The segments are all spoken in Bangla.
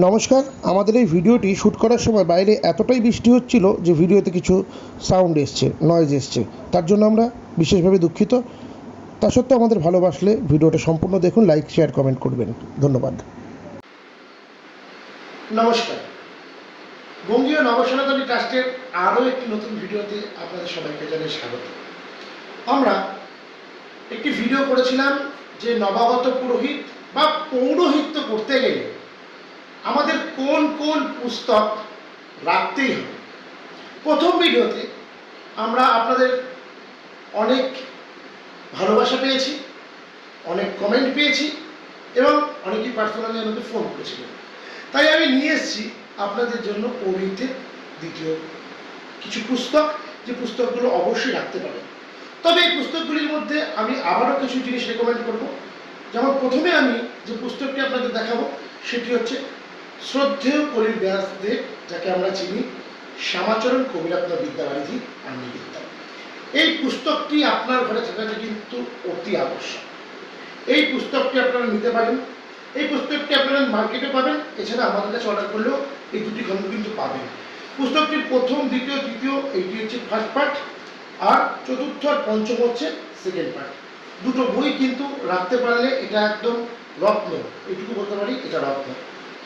নমস্কার, আমাদের এই ভিডিওটি শ্যুট করার সময় বাইরে এতটাই বৃষ্টি হচ্ছিল যে ভিডিওতে কিছু সাউন্ড এসছে নয়েজ এসছে। তার জন্য আমরা বিশেষভাবে দুঃখিত। তা সত্ত্বেও আমাদের ভালোবাসলে ভিডিওটা সম্পূর্ণ দেখুন লাইক শেয়ার কমেন্ট করবেন। ধন্যবাদ। নমস্কার। বঙ্গীয় নবসনাতনী ট্রাস্টের আরও একটি নতুন ভিডিওতে আপনাদের সবাইকে জানাই স্বাগত। আমরা একটি ভিডিও করেছিলাম যে নবাগত পুরোহিত বা পৌরোহিত্য করতে গেলে আমাদের কোন কোন পুস্তক রাখতেই হবে। প্রথম ভিডিওতে আমরা আপনাদের অনেক ভালোবাসা পেয়েছি, অনেক কমেন্ট পেয়েছি এবং অনেকেই পার্সোনালি আমাকে ফোন করেছিলেন। তাই আমি নিয়ে এসেছি আপনাদের জন্য পৌরোহিত্যের দ্বিতীয় কিছু পুস্তক। যে পুস্তকগুলো অবশ্যই রাখতে পারেন। তবে এই পুস্তকগুলির মধ্যে আমি আবারও কিছু জিনিস রেকমেন্ড করব। যেমন প্রথমে আমি যে পুস্তকটি আপনাদের দেখাবো, সেটি হচ্ছে শ্রদ্ধেয় কলির ব্যাসদেব, যাকে আমরা চিনি, শ্যামাচরণ কবিরত্ন বিদ্যাবারিধি আর নিবিদ্যা এই পুস্তকটি আপনার ঘরে থাকাটা কিন্তু অতি আবশ্যক। এই পুস্তকটি আপনারা নিতে পারেন। এই পুস্তকটি আপনারা মার্কেটে পাবেন। এছাড়া আমাদের কাছে অর্ডার করলেও এই দুটি খণ্ড কিন্তু পাবেন। পুস্তকটির প্রথম, দ্বিতীয়, তৃতীয়, এইটি হচ্ছে ফার্স্ট পার্ট আর চতুর্থ আর পঞ্চম হচ্ছে সেকেন্ড পার্ট দুটো বই কিন্তু রাখতে পারলে এটা একদম রত্ন। এইটুকু বলতে পারি, এটা রত্ন।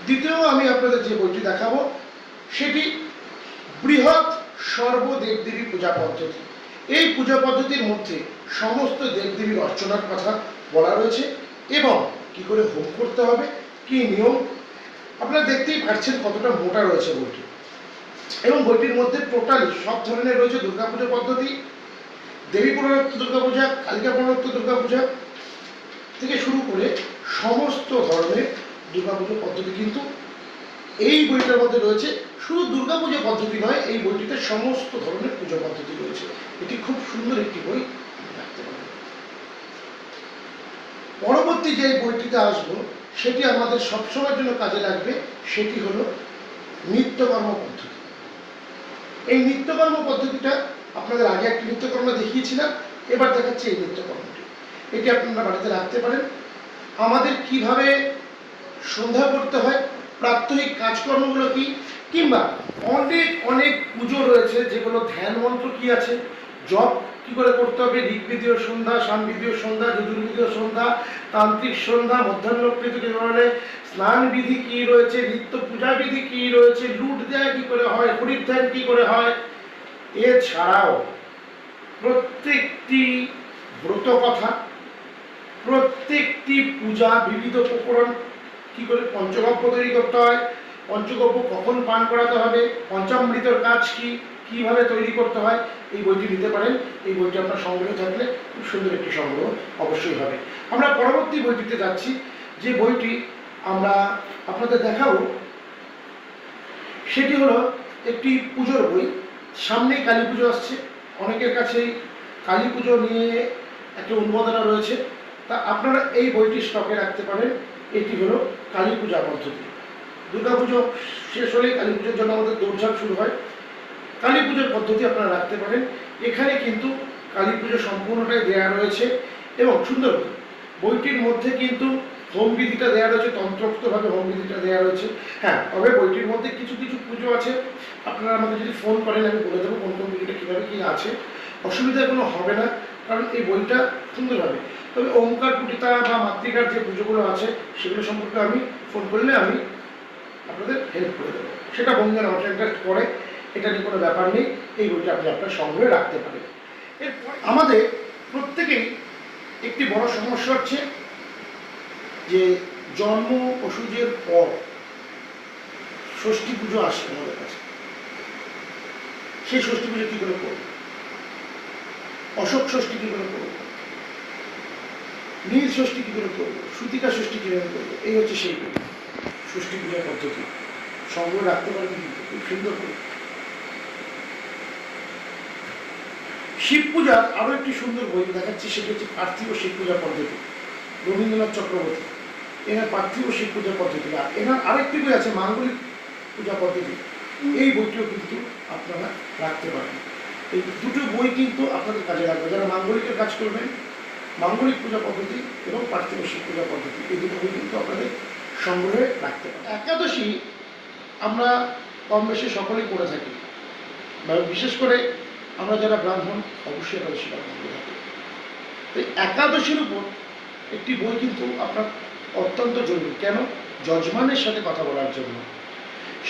দ্বিতীয় আমি আপনাদের যে বইটি দেখাবো, সেটি বৃহৎ সর্বদেবদেবী পূজা পদ্ধতি। এই পূজা পদ্ধতির মধ্যে সমস্ত দেবদেবীর অর্চনার কথা বলা রয়েছে এবং কি করে হোম করতে হবে, কি নিয়ম। আপনারা দেখতেই পাচ্ছেন কতটা মোটা রয়েছে বইটি। এবং বইটির মধ্যে টোটালি সব ধরনের রয়েছে দুর্গাপুজো পদ্ধতি, দেবী পুনরত্ব দুর্গাপূজা, কালিকা পুনরত্ব দুর্গাপূজা থেকে শুরু করে সমস্ত ধরনের দুর্গাপুজো পদ্ধতি কিন্তু এই বইটার মধ্যে রয়েছে। শুধু দুর্গাপুজো পদ্ধতি নয়, এই বইটিতে সমস্ত ধরনের পুজো পদ্ধতি রয়েছে। এটি খুব সুন্দর একটি বই। পারেন পরবর্তী যে বইটিতে আসব, সেটি আমাদের সবসময়ের জন্য কাজে লাগবে, সেটি হলো নিত্যকর্ম পদ্ধতি। এই নিত্যকর্ম পদ্ধতিটা আপনাদের আগে একটি নিত্যকর্ম দেখিয়েছিলাম, এবার দেখাচ্ছি এই নিত্যকর্মটি। এটি আপনারা বাড়িতে রাখতে পারেন। আমাদের কীভাবে সন্ধ্যা করতে হয়, প্রাত্যহিক কাজকর্মগুলো কি? কিংবা অনেক অনেক পুজো রয়েছে, যেগুলো ধ্যান মন্ত্র কি আছে? জপ কি করে করতে হবে? ঋগ্বিদীয় সন্ধ্যা, সামবিদীয় সন্ধ্যা যজুর্বিদীয় সন্ধ্যা, তান্ত্রিক সন্ধ্যা মধ্যাহ্নকৃত কি ধরনের স্নান বিধি কি রয়েছে? নিত্য পূজা বিধি কি রয়েছে? লুট দেয়া কি করে হয়? হরিধ্যান কি করে হয়? এছাড়াও প্রত্যেকটি ব্রত কথা প্রত্যেকটি পূজা বিবিধ উপকরণ কি করে পঞ্চগব্য তৈরি করতে হয়? পঞ্চগব্য কখন পান করাতে হবে? পঞ্চামৃতর কাজ কি? কীভাবে তৈরি করতে হয়? এই বইটি নিতে পারেন। এই বইটি আপনার সংগ্রহ থাকলে খুব সুন্দর একটি সংগ্রহ অবশ্যই হবে। আমরা পরবর্তী বইটিতে যাচ্ছি। যে বইটি আমরা আপনাদের দেখাবো, সেটি হলো একটি পুজোর বই। সামনেই কালী পুজো আসছে। অনেকের কাছেই কালী পুজো নিয়ে একটা উন্মাদনা রয়েছে। তা আপনারা এই বইটি স্টকে রাখতে পারেন। এটি হলো কালী পূজা পদ্ধতি। দুর্গা পুজো শেষ হলেই কালী পুজোর জন্য আমাদের দৌড়ঝাঁপ শুরু হয়। কালী পুজোর পদ্ধতি আপনারা রাখতে পারেন। এখানে কিন্তু কালী পুজো সম্পূর্ণটাই দেয়া রয়েছে এবং সুন্দর বইটির মধ্যে কিন্তু হোম বিধিটা দেওয়া রয়েছে, তন্ত্রোক্তভাবে হোম বিধিটা দেওয়া রয়েছে। হ্যাঁ তবে বইটির মধ্যে কিছু কিছু পুজো আছে। আপনারা আমাকে যদি ফোন করেন, আমি বলে দেবো কোন কোন পুজোটা কীভাবে কী আছে। অসুবিধা কোনো হবে না, কারণ এই বইটা সুন্দর হবে তবে ওমকার কুটিতা বা মাতৃকার যে পুজোগুলো আছে, সেগুলো সম্পর্কে আমি ফোন করলে আমি আপনাদের হেল্প করে দেবো। সেটা বঙ্গের ইন্টারেস্ট করে, এটা নিয়ে কোনো ব্যাপার নেই, এই বইটা আপনি আপনার সংগ্রহে রাখতে পারেন। এরপর আমাদের প্রত্যেকেই একটি বড় সমস্যা হচ্ছে যে জন্ম ওষুধের পর ষষ্ঠী পুজো আসে আমাদের কাছে। সেই ষষ্ঠী পুজো কী করে করব? অশোক ষষ্ঠী কী করে করব? নীল ষষ্ঠী কী করে করব? সুতিকা ষষ্ঠী কীভাবে করব? এই হচ্ছে সেই ষষ্ঠী পূজার পদ্ধতি? সংগ্রহ রাখতে পারবেন কিন্তু, খুব সুন্দর করে। শিব পূজার আরও একটি সুন্দর বই দেখাচ্ছি, সেটি হচ্ছে পার্থিব শিব পূজা পদ্ধতি। রবীন্দ্রনাথ চক্রবর্তী। এনার পার্থিব শিব পূজা পদ্ধতি আর এনার আরেকটি বই আছে, মাঙ্গলিক পূজা পদ্ধতি। এই বইটিও কিন্তু আপনারা রাখতে পারেন এই দুটো বই কিন্তু আপনাদের কাজে লাগবে। যারা মাঙ্গলিকের কাজ করবেন মাঙ্গলিক পূজা পদ্ধতি এবং পার্থিব শিব পূজা পদ্ধতি, এই দুটো বই কিন্তু আপনাদের সংগ্রহে রাখতে পারেন একাদশী আমরা কম বেশি সকলেই করে থাকি বিশেষ করে আমরা যারা ব্রাহ্মণ, অবশ্যই একাদশী পালন করে থাকি। তো একাদশীর উপর একটি বই কিন্তু আপনার অত্যন্ত জরুরি। কেন? যজমানের সাথে কথা বলার জন্য।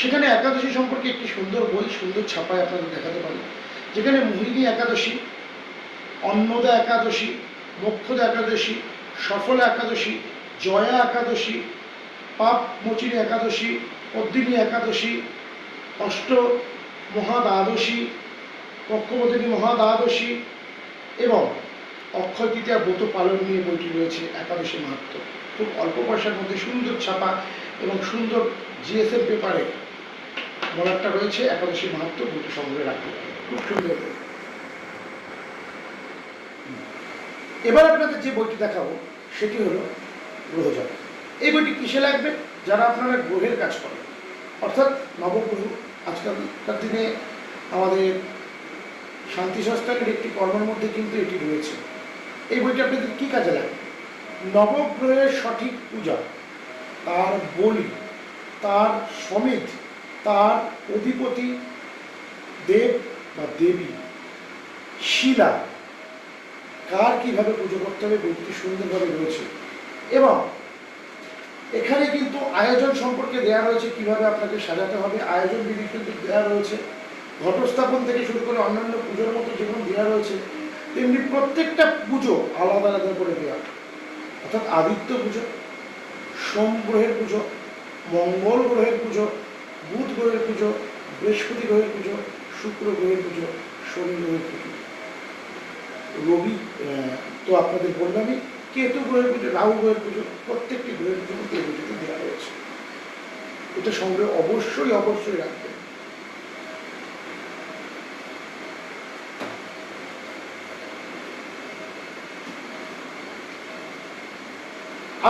সেখানে একাদশী সম্পর্কে একটি সুন্দর বই, সুন্দর ছাপায় আপনাদের দেখাতে পারি। যেখানে মোহিনী একাদশী, অন্নদা একাদশী মোক্ষদা একাদশী, সফল একাদশী, জয়া একাদশী, পাপ মোচিনী একাদশী, পদ্মিনী একাদশী, অষ্ট মহাদ্বাদশী পক্ষবদিনী মহাদ্বাদশী এবং অক্ষয় তৃতীয়া ব্রত পালন নিয়ে বইটি রয়েছে একাদশী মাহাত্ম খুব অল্প পয়সার মধ্যে সুন্দর ছাপা এবং সুন্দর জিএসএম পেপারে বলারটা রয়েছে একাদশী মাহাত্ম বইটি সংগ্রহে রাখতে খুব সুন্দর। এবার আপনাদের যে বইটি দেখাবো, সেটি হলো গ্রহজাত। এই বইটি কিসে লাগবে? যারা আপনারা গ্রহের কাজ করেন, অর্থাৎ নবগ্রহ, আজকালকার দিনে আমাদের শান্তি সংস্থানের একটি কর্মের মধ্যে কিন্তু এটি রয়েছে। এই বইটি আপনাদের কী কাজে লাগবে? নবগ্রহের সঠিক পূজা, তার বলি, তার সমিত তার অধিপতি দেব বা দেবী, শিলা কার কীভাবে পুজো করতে হবে, ব্যক্তি সুন্দরভাবে রয়েছে। এবং এখানে কিন্তু আয়োজন সম্পর্কে দেওয়া রয়েছে কীভাবে আপনাকে সাজাতে হবে, আয়োজন বিধি কিন্তু দেওয়া রয়েছে। ঘটস্থাপন থেকে শুরু করে অন্যান্য পুজোর মতো যেমন দেওয়া রয়েছে, তেমনি প্রত্যেকটা পুজো আলাদা আলাদা করে দেওয়া অর্থাৎ আদিত্য পুজো, সোম গ্রহের পুজো, মঙ্গল গ্রহের পুজো, বুধ গ্রহের পুজো, বৃহস্পতি গ্রহের পুজো, শুক্র গ্রহের পুজো, শনি গ্রহের পুজো। রবি তো আপনাদের বললামই কেতু গ্রহের পুজো, রাহু গ্রহের পুজো, প্রত্যেকটি গ্রহের পুজো এই পুজোতে দেওয়া রয়েছে এটা সংগ্রহ অবশ্যই অবশ্যই রাখবেন।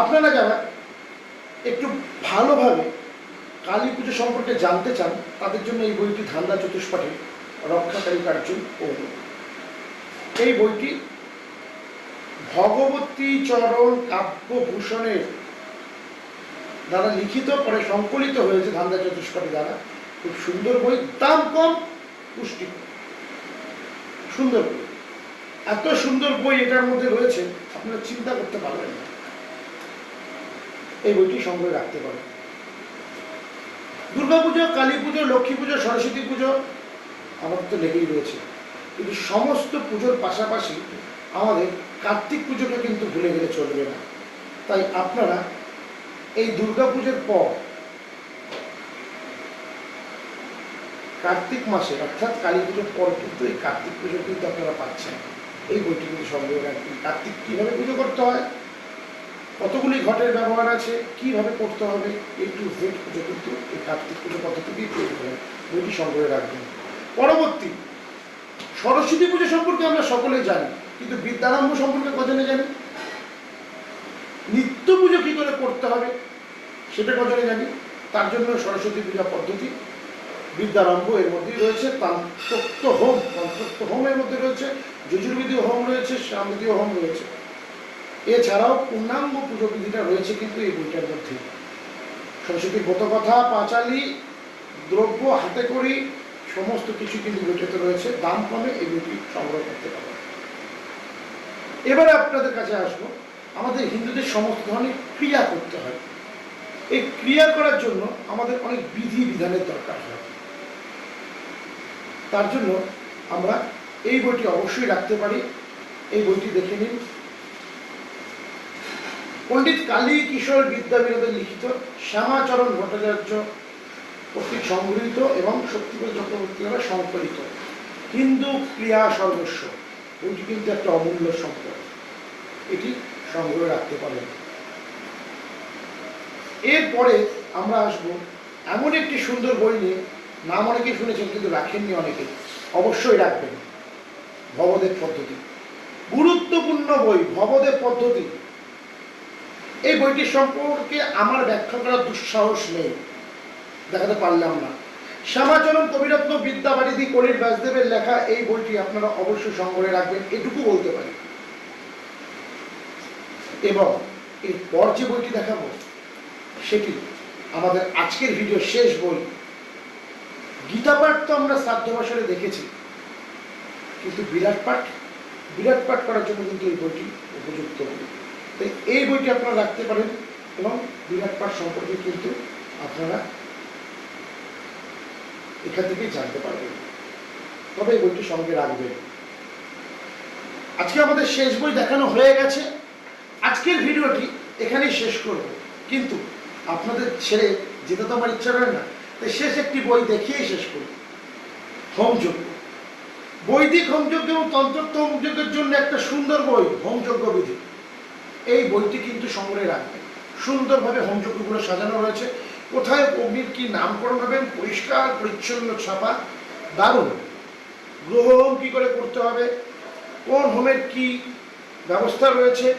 আপনারা যারা একটু ভালোভাবে কালী পুজো সম্পর্কে জানতে চান, তাদের জন্য এই বইটি ধান্দা চতুষ্পাঠে রক্ষাকারী কার্য ও এই বইটি ভগবতী চরণ কাব্যভূষণের দ্বারা লিখিত, পরে সংকলিত হয়েছে ধান্দা চতুষ্পাঠী দ্বারা। খুব সুন্দর বই, দাম কম, পুষ্টি সুন্দর বই। এত সুন্দর বই এটার মধ্যে রয়েছে, আপনারা চিন্তা করতে পারবেন না। এই বইটি সংগ্রহে রাখতে পারেন। দুর্গা পুজো কালী পুজো, লক্ষ্মী পুজো, সরস্বতী পুজো, আমার তো লেগেই রয়েছে। কিন্তু সমস্ত পুজোর পাশাপাশি আমাদের কার্তিক পুজোকে কিন্তু ভুলে গেলে চলবে না। তাই আপনারা এই দুর্গা পুজোর পর কার্তিক মাসে, অর্থাৎ কালী পুজোর পর কিন্তু এই কার্তিক পুজো কিন্তু আপনারা পাচ্ছেন। এই বইটি কিন্তু সংগ্রহ রাখবেন কার্তিক কীভাবে পুজো করতে হয়? কতগুলি ঘটের ব্যবহার আছে? কীভাবে করতে হবে? এই টু জেড পুজো কিন্তু এই কার্তিক পুজো পদ্ধতি দিয়ে তৈরি করেন বইটি সংগ্রহে রাখবেন পরবর্তী সরস্বতী পুজো সম্পর্কে আমরা সকলেই জানি, কিন্তু বিদ্যারম্ভ সম্পর্কে কজনে জানি? নিত্য পুজো কী করে করতে হবে সেটা কজনে জানি? তার জন্য সরস্বতী পূজা পদ্ধতি, বিদ্যারম্ভ এর মধ্যেই রয়েছে তান্ত্রত্ব হোম তন্ত্রত্ব হোমের মধ্যে রয়েছে, যজুর্বেদী হোম রয়েছে, শ্যামবেদী হোম রয়েছে। এছাড়াও পূর্ণাঙ্গ পুজো বিধিটা রয়েছে কিন্তু এই বইটার মধ্যে। সরস্বতী ব্রতকথা, পাঁচালি, দ্রব্য, হাতে করি সমস্ত কিছু কিন্তু বইটাতে রয়েছে। দাম কমে বইটি সংগ্রহ করতে পারবেন এবারে আপনাদের কাছে আসব। আমাদের হিন্দুদের সমস্ত ধরনের ক্রিয়া করতে হয়। এই ক্রিয়া করার জন্য আমাদের অনেক বিধি বিধানের দরকার হয়। তার জন্য আমরা এই বইটি অবশ্যই রাখতে পারি। এই বইটি দেখে নিন। পণ্ডিত কালী কিশোর বিদ্যাবিনোদের লিখিত শ্যামাচরণ ভট্টাচার্য কর্তৃক সংগৃহীত এবং শক্তিপদ চক্রবর্তী দ্বারা সংকলিত। হিন্দু ক্রিয়া সর্বস্ব বইটি কিন্তু একটা অমূল্য সম্পদ। এটি সংগ্রহে রাখতে পারেন। এরপরে আমরা আসব এমন একটি সুন্দর বই নিয়ে। নাম অনেকেই শুনেছেন, কিন্তু রাখেননি অনেকে। অবশ্যই রাখবেন। ভবদেব পদ্ধতি। গুরুত্বপূর্ণ বই, ভবদেব পদ্ধতি। এই বইটি সম্পর্কে আমার ব্যাখ্যা করার দুঃসাহস নেই। দেখাতে পারলাম না। শ্যামাচরণ কবিরত্ন বিদ্যাবারিধি কলির ব্যাসদেবের লেখা এই বইটি আপনারা অবশ্যই সংগ্রহে রাখবেন, এটুকু বলতে পারি। এবং এরপর যে বইটি দেখাবো, সেটি আমাদের আজকের ভিডিও শেষ বই। গীতা পাঠ তো আমরা শ্রাদ্ধ বছরে দেখেছি, কিন্তু বিরাট পাঠ বিরাট পাঠ করার জন্য কিন্তু এই বইটি উপযুক্ত তাই এই বইটি আপনারা রাখতে পারেন এবং বিরাট পাঠ সম্পর্কে কিন্তু আপনারা এখান থেকেই জানতে পারবেন। তবে এই বইটি সঙ্গে রাখবেন। আজকে আমাদের শেষ বই দেখানো হয়ে গেছে। আজকের ভিডিওটি এখানেই শেষ করব। কিন্তু আপনাদের ছেড়ে যেতে তো আমার ইচ্ছা করে না। তাই শেষ একটি বই দেখিয়েই শেষ করব। হোমযজ্ঞ বৈদিক হোমযজ্ঞ এবং তন্ত্রত্ব হোমযজ্ঞের জন্য একটা সুন্দর বই হোমযজ্ঞ বিধি। এই বইটি কিন্তু সংগ্রহে রাখবেন। সুন্দরভাবে হোমযজ্ঞগুলো সাজানো রয়েছে। কোথায় অগ্নির কি নামকরণ হবেন পরিষ্কার, পরিচ্ছন্ন, ছাপা, দারুণ। গ্রহ হোম কী করে করতে হবে? কোন হোমের কি ব্যবস্থা রয়েছে?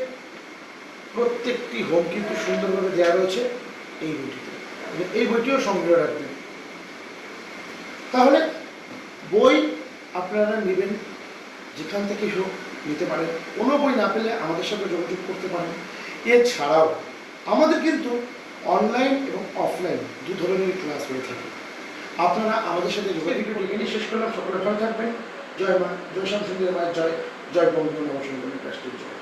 প্রত্যেকটি হোম কিন্তু সুন্দরভাবে দেওয়া রয়েছে এই বইটিতে। এই বইটিও সংগ্রহ রাখবেন। তাহলে বই আপনারা নেবেন, যেখান থেকে হোক নিতে পারেন। কোনো বই না পেলে আমাদের সাথে যোগাযোগ করতে পারেন। এছাড়াও আমাদের কিন্তু অনলাইন এবং অফলাইন দু ধরনের ক্লাস হয়ে থাকে। আপনারা আমাদের সাথে যোগাযোগ শেষ করলাম। সকলে ভালো থাকবেন। জয় মা জয় শ্যামসুন্দর মায়ের জয় জয় বঙ্গবন্ধু নবসুন্দর জয়।